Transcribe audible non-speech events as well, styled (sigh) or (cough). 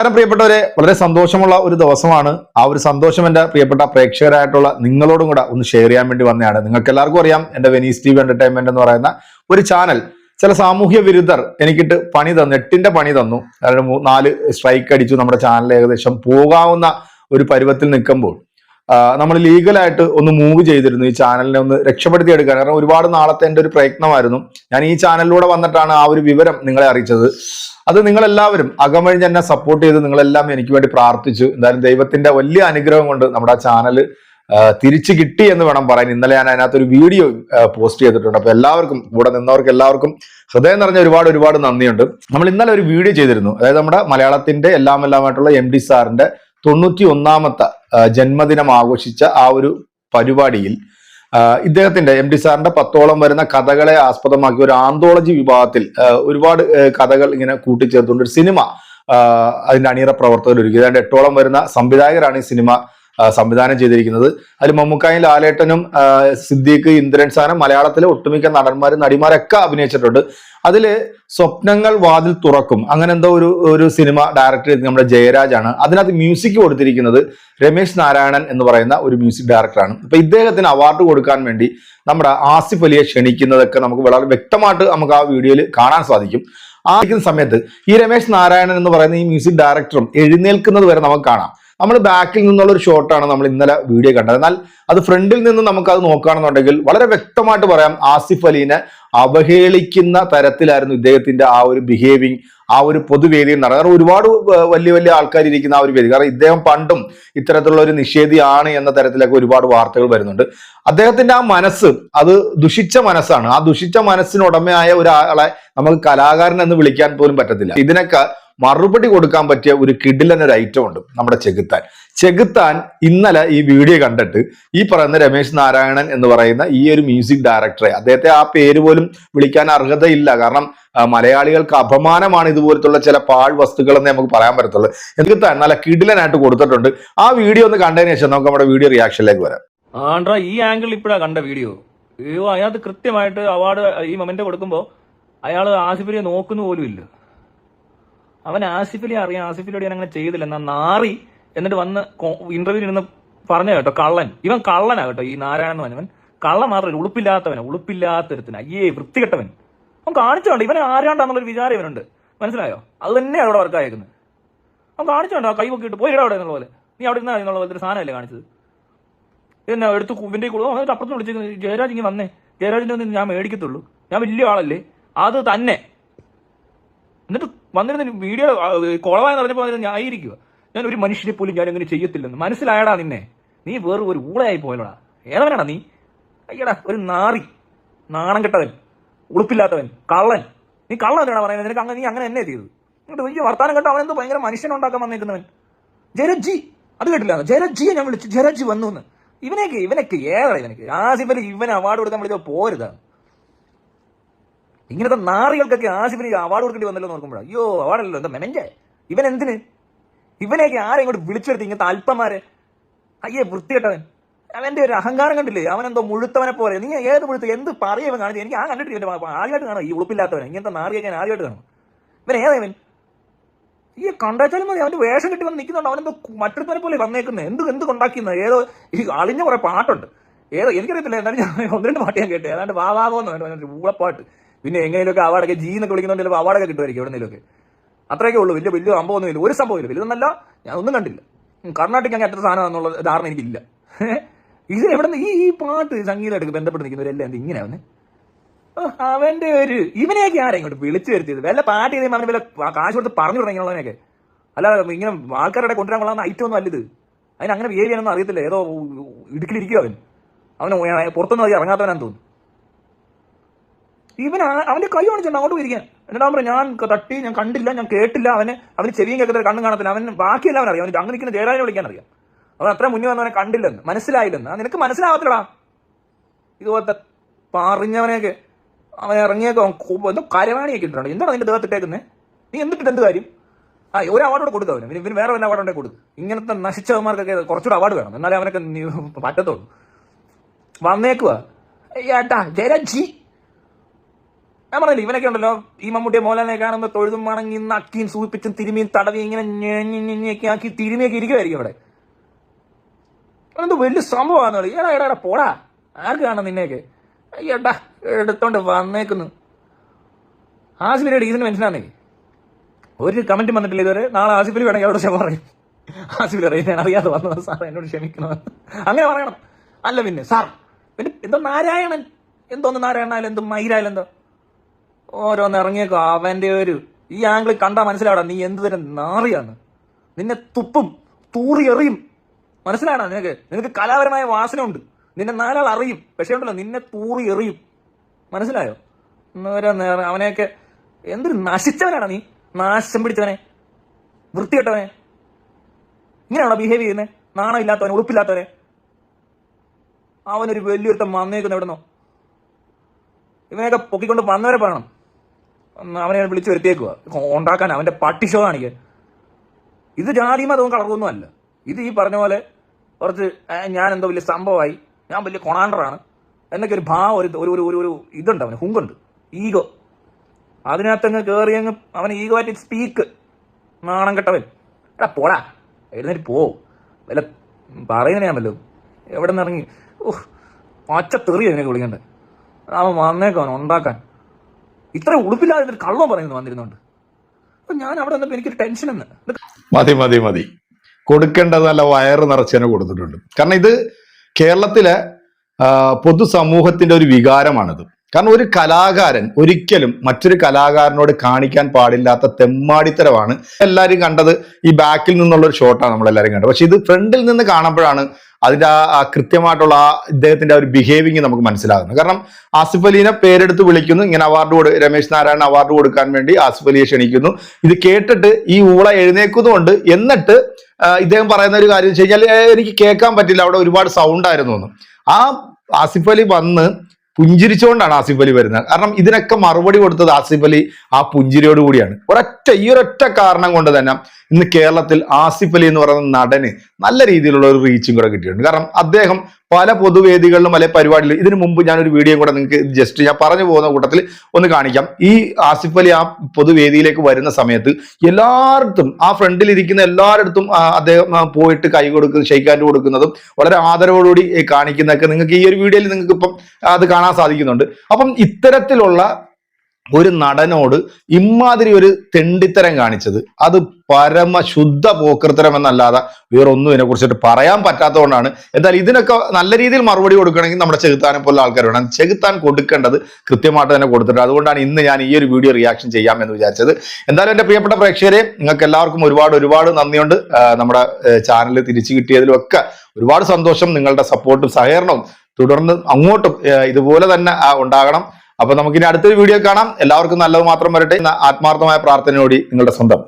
നമസ്കാരം പ്രിയപ്പെട്ടവരെ. വളരെ സന്തോഷമുള്ള ഒരു ദിവസമാണ്. ആ ഒരു സന്തോഷം എന്റെ പ്രിയപ്പെട്ട പ്രേക്ഷകരായിട്ടുള്ള നിങ്ങളോടും കൂടെ ഒന്ന് ഷെയർ ചെയ്യാൻ വേണ്ടി വന്നതാണ്. നിങ്ങൾക്ക് എല്ലാവർക്കും അറിയാം എന്റെ വെനീസ് ടി വി എന്റർടൈൻമെന്റ് എന്ന് പറയുന്ന ഒരു ചാനൽ ചില സാമൂഹ്യ വിരുദ്ധർ എനിക്കിട്ട് പണി തന്നു എട്ടിന്റെ പണി തന്നു. നാല് സ്ട്രൈക്ക് അടിച്ചു നമ്മുടെ ചാനൽ ഏകദേശം പോകാവുന്ന ഒരു പരുവത്തിൽ നിൽക്കുമ്പോൾ. നമ്മൾ ലീഗലായിട്ട് ഒന്ന് മൂവ് ചെയ്തിരുന്നു ഈ ചാനലിനെ ഒന്ന് രക്ഷപ്പെടുത്തി എടുക്കാൻ കാരണം ഒരുപാട് നാളത്തെ എന്റെ ഒരു പ്രയത്നമായിരുന്നു. ഞാൻ ഈ ചാനലിലൂടെ വന്നിട്ടാണ് ആ ഒരു വിവരം നിങ്ങളെ അറിയിച്ചത്. അത് നിങ്ങളെല്ലാവരും അകമഴിഞ്ഞ് എന്നെ സപ്പോർട്ട് ചെയ്ത് നിങ്ങളെല്ലാം എനിക്ക് വേണ്ടി പ്രാർത്ഥിച്ചു. എന്തായാലും ദൈവത്തിന്റെ വലിയ അനുഗ്രഹം കൊണ്ട് നമ്മുടെ ആ ചാനൽ തിരിച്ചു കിട്ടി എന്ന് വേണം പറയാൻ. ഇന്നലെ ഞാൻ അതിനകത്ത് ഒരു വീഡിയോ പോസ്റ്റ് ചെയ്തിട്ടുണ്ട്. അപ്പൊ എല്ലാവർക്കും കൂടെ നിന്നവർക്ക് എല്ലാവർക്കും ഹൃദയം നിറഞ്ഞ ഒരുപാട് ഒരുപാട് നന്ദിയുണ്ട്. നമ്മൾ ഇന്നലെ ഒരു വീഡിയോ ചെയ്തിരുന്നു. അതായത് നമ്മുടെ മലയാളത്തിന്റെ എല്ലാം എല്ലാമായിട്ടുള്ള എം ഡി സാറിന്റെ തൊണ്ണൂറ്റി ഒന്നാമത്തെ ജന്മദിനം ആഘോഷിച്ച ആ ഒരു പരിപാടിയിൽ ഇദ്ദേഹത്തിന്റെ എം ഡി സാറിന്റെ പത്തോളം വരുന്ന കഥകളെ ആസ്പദമാക്കി ഒരു ആന്തോളജി വിഭാഗത്തിൽ ഒരുപാട് കഥകൾ ഇങ്ങനെ കൂട്ടിച്ചേർത്തുകൊണ്ട് ഒരു സിനിമ അതിന്റെ അണിയറ പ്രവർത്തകർ ഒരുക്കി ഏതാണ്ട് എട്ടോളം വരുന്ന സംവിധായകരാണ് ഈ സിനിമ സംവിധാനം ചെയ്തിരിക്കുന്നത്. അതിൽ മമ്മൂക്കായും ലാലേട്ടനും സിദ്ദീഖ് ഇന്ദ്രൻ സാനം മലയാളത്തിലെ ഒട്ടുമിക്ക നടന്മാരും നടിമാരൊക്കെ അഭിനയിച്ചിട്ടുണ്ട്. അതിൽ സ്വപ്നങ്ങൾ വാതിൽ തുറക്കും. അങ്ങനെ എന്തോ ഒരു ഒരു സിനിമ ഡയറക്ടർ ചെയ്ത് നമ്മുടെ ജയരാജാണ് അതിനകത്ത് മ്യൂസിക് കൊടുത്തിരിക്കുന്നത് രമേശ് നാരായണൻ എന്ന് പറയുന്ന ഒരു മ്യൂസിക് ഡയറക്ടറാണ് അപ്പൊ ഇദ്ദേഹത്തിന് അവാർഡ് കൊടുക്കാൻ വേണ്ടി നമ്മുടെ ആസിഫ് അലിയെ ക്ഷണിക്കുന്നതൊക്കെ നമുക്ക് വളരെ വ്യക്തമായിട്ട് നമുക്ക് ആ വീഡിയോയിൽ കാണാൻ സാധിക്കും. ആ സമയത്ത് ഈ രമേശ് നാരായണൻ എന്ന് പറയുന്ന ഈ മ്യൂസിക് ഡയറക്ടറും എഴുന്നേൽക്കുന്നത് വരെ നമുക്ക് കാണാം. നമ്മൾ ബാക്കിൽ നിന്നുള്ള ഒരു ഷോട്ടാണ് നമ്മൾ ഇന്നലെ വീഡിയോ കണ്ടത്. എന്നാൽ അത് ഫ്രണ്ടിൽ നിന്ന് നമുക്ക് അത് നോക്കുകയാണെന്നുണ്ടെങ്കിൽ വളരെ വ്യക്തമായിട്ട് പറയാം ആസിഫ് അലീനെ അവഹേളിക്കുന്ന തരത്തിലായിരുന്നു ഇദ്ദേഹത്തിന്റെ ആ ഒരു ബിഹേവിങ് ആ ഒരു പൊതുവേദിയിൽ നടന്നത്. കാരണം ഒരുപാട് വലിയ വലിയ ആൾക്കാർ ഇരിക്കുന്ന ആ ഒരു വേദി. കാരണം ഇദ്ദേഹം പണ്ടും ഇത്തരത്തിലുള്ള ഒരു നിഷേധിയാണ് എന്ന തരത്തിലൊക്കെ ഒരുപാട് വാർത്തകൾ വരുന്നുണ്ട്. അദ്ദേഹത്തിന്റെ ആ മനസ്സ് അത് ദുഷിച്ച മനസ്സാണ്. ആ ദുഷിച്ച മനസ്സിനുടമയായ ഒരാളെ നമുക്ക് കലാകാരൻ എന്ന് വിളിക്കാൻ പോലും പറ്റത്തില്ല. ഇതിനൊക്കെ മറുപടി കൊടുക്കാൻ പറ്റിയ ഒരു കിഡിലൻ ഒരു ഐറ്റം ഉണ്ട് നമ്മുടെ ചെകുത്താൻ. ചെകുത്താൻ ഇന്നലെ ഈ വീഡിയോ കണ്ടിട്ട് ഈ പറയുന്ന രമേശ് നാരായണൻ എന്ന് പറയുന്ന ഈ ഒരു മ്യൂസിക് ഡയറക്ടറെ അദ്ദേഹത്തെ ആ പേര് പോലും വിളിക്കാൻ അർഹതയില്ല. കാരണം മലയാളികൾക്ക് അപമാനമാണ് ഇതുപോലത്തുള്ള ചില പാഴ് വസ്തുക്കൾ എന്ന് നമുക്ക് പറയാൻ പറ്റത്തുള്ളൂ. ചെകുത്താൻ നല്ല കിഡിലനായിട്ട് കൊടുത്തിട്ടുണ്ട്. ആ വീഡിയോ ഒന്ന് കണ്ടതിന് ശേഷം നമുക്ക് നമ്മുടെ വീഡിയോ റിയാക്ഷനിലേക്ക് വരാം. ആണ്ട്രാ ഈ ആംഗിൾ ഇപ്പോഴാ കണ്ട വീഡിയോ അതിനകത്ത് കൃത്യമായിട്ട് അവാർഡ് ഈ മൊമെന്റ് കൊടുക്കുമ്പോ അയാൾ ആസിഫിനെ നോക്കുന്നു പോലും ഇല്ല. അവൻ ആസിഫിലെ അറിയാം. ആസിഫിലോട് ഞാൻ അങ്ങനെ ചെയ്തില്ല. എന്നാ നാറി എന്നിട്ട് വന്ന് ഇന്റർവ്യൂ ഇരുന്ന് പറഞ്ഞു കേട്ടോ കള്ളൻ. ഇവൻ കള്ളനാ കേട്ടോ ഈ നാരായണൻ എന്ന് പറഞ്ഞവൻ. കള്ളൻ മാത്രമല്ല ഉളുപ്പില്ലാത്തവനാ ഉളുപ്പില്ലാത്തൊരുത്തിന്. അയ്യേ വൃത്തികെട്ടവൻ. അവൻ കാണിച്ചോണ്ട് ഇവനെ ആരാണ്ടാന്നുള്ളൊരു വിചാരം ഇവനുണ്ട്. മനസ്സിലായോ? അത് തന്നെയാണ് അവിടെ വർക്ക് അയക്കുന്നത് അവൻ കാണിച്ചോണ്ടോ? കൈ പൊക്കിയിട്ട് പോയി അവിടെ എന്നുള്ള പോലെ. നീ അവിടെ ഇരുന്നാ എന്നുള്ള പോലത്തെ ഒരു സാധനമല്ലേ കാണിച്ചത്? എന്നെ എടുത്ത് കുവിന്റെ കൂടെ അവൻ അപ്പുറത്ത് വിളിച്ചു ജയരാജ് ഇങ്ങനെ വന്നേ. ജയരാജിന്റെ ഒന്നും ഞാൻ മേടിക്കത്തുള്ളൂ. ഞാൻ വലിയ ആളല്ലേ. അത് തന്നെ. എന്നിട്ട് വന്നിരുന്ന വീഡിയോ കുളവായെന്ന് പറഞ്ഞപ്പോൾ അതിന് ന്യായീകരിക്കുക. ഞാൻ ഒരു മനുഷ്യനെ പോലും ഞാൻ അങ്ങനെ ചെയ്യത്തില്ലെന്ന്. മനസ്സിലായടാ നിന്നെ. നീ വേറെ ഒരു ഊളയായി പോയല്ലോടാ. ഏതവനാടാ നീ? അയ്യടാ ഒരു നാറി. നാണം കെട്ടവൻ. ഉളുപ്പില്ലാത്തവൻ. കള്ളൻ. നീ കള്ളൻ എന്നാണ് പറയുന്നത്. നിനക്ക് അങ്ങനെ നീ അങ്ങനെ എന്നെ ചെയ്തത്. എന്നിട്ട് വലിയ വർത്താനം കേട്ടോ അവനെന്തോ ഭയങ്കര മനുഷ്യനുണ്ടാക്കാൻ വന്നേക്കുന്നവൻ. ജയരജി. അത് കേട്ടില്ല. ജയരജിയെ ഞാൻ വിളിച്ചു ജയരജി വന്നു എന്ന് ഇവനൊക്കെ ഇവനൊക്കെ? ഏതാ ഇവനൊക്കെ ആസിഫലി ഇവൻ അവാർഡ് കൊടുക്കാൻ വിളിച്ചാൽ പോരുതാ. ഇങ്ങനത്തെ നാറികൾക്കൊക്കെ ആസിഫിന് അവാർഡ് കൊടുക്കേണ്ടി വന്നല്ലോ എന്ന് നോക്കുമ്പോഴാ അയ്യോ അവാർഡല്ലോ എന്താ മെനഞ്ചേ ഇവൻ എന്തിന്? ഇവനെയൊക്കെ ആരെ ഇങ്ങോട്ട് വിളിച്ചെടുത്ത് ഇങ്ങനത്തെ അല്പന്മാരെ? അയ്യേ വൃത്തികെട്ടവൻ. അവന്റെ ഒരു അഹങ്കാരം കണ്ടില്ലേ? അവൻ എന്തോ മുഴുത്തവനെ പോലെ. നീ ഏത് മുഴുത്ത് എന്ത് പറയുമ്പോൾ കാണിച്ചു എനിക്ക് ആ കണ്ടിട്ട് എന്റെ ആദ്യമായിട്ട് കാണാം. ഈ ഉളുപ്പില്ലാത്തവൻ ഇങ്ങനത്തെ നാറിയൊക്കെ ഞാൻ ആദ്യമായിട്ട് കാണും. ഇവൻ ഏതാ ഇവൻ? ഈ കണ്ടാച്ചാലും മതി. അവന്റെ വേഷം കിട്ടി വന്ന് നിൽക്കുന്നുണ്ട്. അവനെന്തോ മറ്റൊരുത്തവനെ പോലെ വന്നേക്കുന്നത് എന്ത് എന്ത് കൊണ്ടാക്കുന്നത് ഏതോ ഈ അളിഞ്ഞ കുറെ പാട്ടുണ്ട്. ഏതോ എനിക്കറിയത്തില്ല. ഞാൻ ഒന്ന് രണ്ട് പാട്ട് ഞാൻ കേട്ടു. ഏതാണ്ട് വാവാകോന്ന് ഊളപ്പാട്ട്. പിന്നെ എങ്ങനെയൊക്കെ അവാർഡൊക്കെ ജി എന്നൊക്കെ വിളിക്കുന്നുണ്ട് ചിലപ്പോൾ അവാർഡൊക്കെ കിട്ടുമായിരിക്കും എവിടെയെങ്കിലുമൊക്കെ അത്രയൊക്കെ ഉള്ളൂ. വലിയ വലിയ സംഭവം ഇല്ല. ഒരു സംഭവം ഇല്ല വലുതെന്നല്ല ഞാൻ ഒന്നും കണ്ടില്ല. കർണാടക അങ്ങനെ എത്ര സാധനം എന്നുള്ള ധാരണ എനിക്കില്ല. (laughs) ഇത് എവിടെ നിന്ന് ഈ പാട്ട് സംഗീതമായിട്ട് ബന്ധപ്പെട്ട് നിൽക്കുന്നവരെല്ലാം എന്ത് ഇങ്ങനെ അവന് അവന്റെ ഒരു ഇവനെയൊക്കെ ആരെ ഇങ്ങോട്ട് വിളിച്ചു വരുത്തിയത്? വല്ല പാട്ട് ചെയ്ത് അവന് വല്ല കാശ് കൊടുത്ത് പറഞ്ഞു തുടങ്ങിയുള്ളവനെയൊക്കെ അല്ലാതെ ഇങ്ങനെ ആൾക്കാരുടെ കൊണ്ടുവരാൻ കൊള്ളാവുന്ന ഐറ്റം ഒന്നും അല്ലത്. അതിന് അങ്ങനെ ബിഹേവ് ചെയ്യാനൊന്നും അറിയത്തില്ല. ഏതോ ഇടുക്കിലിരിക്കുക അവൻ. അവന് പുറത്തൊന്നും ഇറങ്ങാത്തവനാന്ന് തോന്നുന്നു. ഇവൻ അവന്റെ കൈ കാണിച്ചിട്ടുണ്ട് അങ്ങോട്ട് പോയിരിക്കാൻ എന്നിട്ട് അവൻ ഞാൻ തട്ടി ഞാൻ കണ്ടില്ല ഞാൻ കേട്ടില്ല. അവന് അവന് ചെവിയും കേൾക്കത്തില്ല കണ്ണും കാണത്തില്ല. അവൻ ബാക്കിയെല്ലാം അവൻ അറിയാം. അവൻ അങ്ങനെ നിൽക്കുന്ന ജയരാജനെ വിളിക്കാൻ അറിയാം. അവൻ അത്ര മുന്നേ വന്നവനെ കണ്ടില്ലെന്ന്. മനസ്സിലായില്ലെന്ന്. നിനക്ക് മനസ്സിലാവത്തില്ലടാ. ഇതുപോലത്തെ പറഞ്ഞവനെയൊക്കെ അവൻ ഇറങ്ങിയൊക്കെ. എന്തോ കരവാണിയൊക്കെ ഇട്ടിട്ടുണ്ട്. എന്താണ് അതിന്റെ ദേഹത്തിട്ടേക്കുന്നത് നീ എന്തിട്ട് എന്ത് കാര്യം? ആ ഒരു അവാർഡ് കൂടെ കൊടുക്കുക അവന്. പിന്നെ വേറെ വല്ല അവാർഡ് ഉണ്ടെങ്കിൽ കൊടുക്കും. ഇങ്ങനത്തെ നശിച്ചവന്മാർക്കൊക്കെ കുറച്ചുകൂടെ അവാർഡ് വേണം. എന്നാലേ അവനൊക്കെ പറ്റത്തുള്ളൂ. വന്നേക്കുക ഏട്ടാ ജയരാജി ഞാൻ പറഞ്ഞില്ല ഇവനൊക്കെ ഉണ്ടല്ലോ ഈ മമ്മൂട്ടിയെ മോലാനെ കാണുന്ന തൊഴുതും മണങ്ങി നക്കിയും സൂപ്പിച്ചും തിരുമിയും തടവി ഇങ്ങനെ ഞെഞ്ഞൊക്കെ ആക്കി തിരുമിയൊക്കെ ഇരിക്കുമായിരിക്കും അവിടെ. എന്ത് വലിയ സംഭവമാണ് എടാ എടാ എടാ പോടാ. ആർക്ക് കാണാം നിന്നെയൊക്കെ? അയ്യടാ എടുത്തോണ്ട് വന്നേക്കുന്നു. ആസിഫിനോട് ഇതിന് മനസ്സിലാന്നേ ഒരു കമന്റ് വന്നിട്ടില്ല ഇതുവരെ. നാളെ ആസിഫിൽ വേണമെങ്കിൽ അവിടെ ക്ഷമ പറയും. ആസിഫിൽ ഞാൻ അറിയാതെ വന്നത് സാർ എന്നോട് ക്ഷമിക്കണമെന്ന് അങ്ങനെ പറയണം. അല്ല പിന്നെ സാർ പിന്നെ എന്തോ നാരായണൻ. എന്തോന്ന് നാരായണ എന്തോ മൈരായാലും എന്തോ. ഓരോന്ന് ഇറങ്ങിയേക്കോ. അവന്റെ ഒരു ഈ ആംഗിൾ കണ്ടാ മനസ്സിലാടാ നീ എന്ത് തരം നാറിയാണ്. നിന്നെ തുപ്പും തൂറി എറിയും. മനസ്സിലാണോ നിനക്ക്? നിനക്ക് കലാപരമായ വാസന ഉണ്ട് നിന്നെ നാലാൾ അറിയും. പക്ഷേ ഉണ്ടല്ലോ നിന്നെ തൂറി എറിയും. മനസ്സിലായോ? ഓരോ നേരം അവനെയൊക്കെ എന്തൊരു നശിച്ചവനാണ് നീ? നാശം പിടിച്ചവനെ. വൃത്തികെട്ടവനെ. ഇങ്ങനെയാണോ ബിഹേവ് ചെയ്യുന്നത് നാണം ഇല്ലാത്തവനെ ഉടുപ്പില്ലാത്തവനെ അവനൊരു വലിയൊരുത്തം വന്നേക്കുന്ന എവിടുന്നോ. ഇവനെയൊക്കെ പൊക്കിക്കൊണ്ട് വന്നവരെ പറയണം. അവനെ വിളിച്ചു വരുത്തിയേക്കുക ഉണ്ടാക്കാൻ അവന്റെ പട്ടി ഷോ കാണിക്കാൻ ഇത് ജാതി മതവും കളറൊന്നും അല്ല. ഇത് ഈ പറഞ്ഞ പോലെ കുറച്ച് ഞാൻ എന്തോ വലിയ സംഭവമായി. ഞാൻ വലിയ കൊണാണ്ടറാണ്. എന്നൊക്കെ ഒരു ഭാവം ഒരു ഒരു ഒരു- ഒരു ഇതുണ്ട് അവന് ഹുങ്കുണ്ട്. ഈഗോ അതിനകത്തങ്ങ് കയറി അങ്ങ് അവൻ ഈഗോ ആയിട്ട് സ്പീക്ക് നാണം കെട്ടവൻ. എടാ പോടാ. എഴുന്നേറ്റ് പോ. വല്ല പറയുന്നതിനെ ഞാൻ വല്ലതും. എവിടെ നിന്ന് ഇറങ്ങി ഓ പച്ച തെറി അതിനൊക്കെ വിളിക്കണ്ടേ. അവൻ വന്നേക്കോ അവൻ ഉണ്ടാക്കാൻ. ഇത്ര ഉടുപ്പില്ലാതെ ഒരു കള്ളം പറയുന്നു വന്നിരുന്നുണ്ട്. അപ്പൊ ഞാൻ അവിടെ വന്നപ്പോ എനിക്കൊരു ടെൻഷൻ എന്ന്. മതി മതി മതി. കൊടുക്കേണ്ടത് നല്ല വയറ് നിറച്ച് തന്നെ കൊടുത്തിട്ടുണ്ട്. കാരണം ഇത് കേരളത്തിലെ പൊതുസമൂഹത്തിന്റെ ഒരു വികാരമാണിത്. കാരണം ഒരു കലാകാരൻ ഒരിക്കലും മറ്റൊരു കലാകാരനോട് കാണിക്കാൻ പാടില്ലാത്ത തെമ്മാടിത്തരമാണ്. എല്ലാവരും കണ്ടത് ഈ ബാക്കിൽ നിന്നുള്ള ഒരു ഷോട്ടാണ് നമ്മൾ എല്ലാവരും കണ്ടത്. പക്ഷെ ഇത് ഫ്രണ്ടിൽ നിന്ന് കാണുമ്പോഴാണ് അതിന്റെ ആ കൃത്യമായിട്ടുള്ള ആ ഇദ്ദേഹത്തിന്റെ ഒരു ബിഹേവിങ് നമുക്ക് മനസ്സിലാകുന്നു. കാരണം ആസിഫ് അലീനെ പേരെടുത്ത് വിളിക്കുന്നു. ഇങ്ങനെ അവാർഡ് കൊടു രമേശ് നാരായണൻ അവാർഡ് കൊടുക്കാൻ വേണ്ടി ആസിഫ് അലിയെ ക്ഷണിക്കുന്നു. ഇത് കേട്ടിട്ട് ഈ ഊള എഴുന്നേക്കുന്നുണ്ട് എന്നിട്ട് ഇദ്ദേഹം പറയുന്ന ഒരു കാര്യം വെച്ച് കഴിഞ്ഞാൽ എനിക്ക് കേൾക്കാൻ പറ്റില്ല. അവിടെ ഒരുപാട് സൗണ്ട് ആയിരുന്നു എന്ന്. ആ ആസിഫ് അലി വന്ന് പുഞ്ചിരിച്ചുകൊണ്ടാണ് ആസിഫ് അലി വരുന്നത്. കാരണം ഇതിനൊക്കെ മറുപടി കൊടുത്തത് ആസിഫ് അലി ആ പുഞ്ചിരിയോട് കൂടിയാണ്. ഒരൊറ്റ ഈ ഒരൊറ്റ കാരണം കൊണ്ട് തന്നെ ഇന്ന് കേരളത്തിൽ ആസിഫ് അലി എന്ന് പറയുന്ന നടന് നല്ല രീതിയിലുള്ള ഒരു റീച്ചും കൂടെ കിട്ടിയിട്ടുണ്ട്. കാരണം അദ്ദേഹം പല പൊതുവേദികളിലും അല്ലെ പരിപാടിയിലും ഇതിനു മുമ്പ് ഒരു വീഡിയോ കൂടെ നിങ്ങൾക്ക് ജസ്റ്റ് ഞാൻ പറഞ്ഞു പോകുന്ന കൂട്ടത്തിൽ ഒന്ന് കാണിക്കാം. ഈ ആസിഫ് അലി ആ പൊതുവേദിയിലേക്ക് വരുന്ന സമയത്ത് എല്ലായിടത്തും ആ ഫ്രണ്ടിൽ ഇരിക്കുന്ന എല്ലായിടത്തും അദ്ദേഹം പോയിട്ട് കൈ കൊടുക്കുന്ന ഷെയ്ക്കാൻഡ് കൊടുക്കുന്നതും വളരെ ആദരവോടുകൂടി കാണിക്കുന്നതൊക്കെ നിങ്ങൾക്ക് ഈ ഒരു വീഡിയോയിൽ നിങ്ങൾക്ക് ഇപ്പം അത് കാണാൻ സാധിക്കുന്നുണ്ട്. അപ്പം ഇത്തരത്തിലുള്ള ഒരു നടനോട് ഇമാതിരി ഒരു തെണ്ടിത്തരം കാണിച്ചത്. അത് പരമ ശുദ്ധ പോക്കൃത്തരം എന്നല്ലാതെ വേറെ ഒന്നും ഇതിനെ കുറിച്ചിട്ട് പറയാൻ പറ്റാത്തതുകൊണ്ടാണ്. എന്നാൽ ഇതിനൊക്കെ നല്ല രീതിയിൽ മറുപടി കൊടുക്കണമെങ്കിൽ നമ്മുടെ ചെകുത്താനെ പോലുള്ള ആൾക്കാർ വേണം. ചെകുത്താൻ കൊടുക്കേണ്ടത് കൃത്യമായിട്ട് തന്നെ കൊടുത്തിട്ടുണ്ട്. അതുകൊണ്ടാണ് ഇന്ന് ഞാൻ ഈ ഒരു വീഡിയോ റിയാക്ഷൻ ചെയ്യാം എന്ന് വിചാരിച്ചത്. എന്തായാലും എന്റെ പ്രിയപ്പെട്ട പ്രേക്ഷകരെ നിങ്ങൾക്ക് എല്ലാവർക്കും ഒരുപാട് ഒരുപാട് നന്ദിയുണ്ട്. നമ്മുടെ ചാനൽ തിരിച്ചു കിട്ടിയതിലും ഒക്കെ ഒരുപാട് സന്തോഷം. നിങ്ങളുടെ സപ്പോർട്ടും സഹകരണവും തുടർന്ന് അങ്ങോട്ടും ഇതുപോലെ തന്നെ ഉണ്ടാകണം. അപ്പൊ നമുക്കിനി അടുത്തൊരു വീഡിയോ കാണാം. എല്ലാവർക്കും നല്ലത് മാത്രം വരട്ടെ. ആത്മാർത്ഥമായ പ്രാർത്ഥനയോടി നിങ്ങളുടെ സ്വന്തം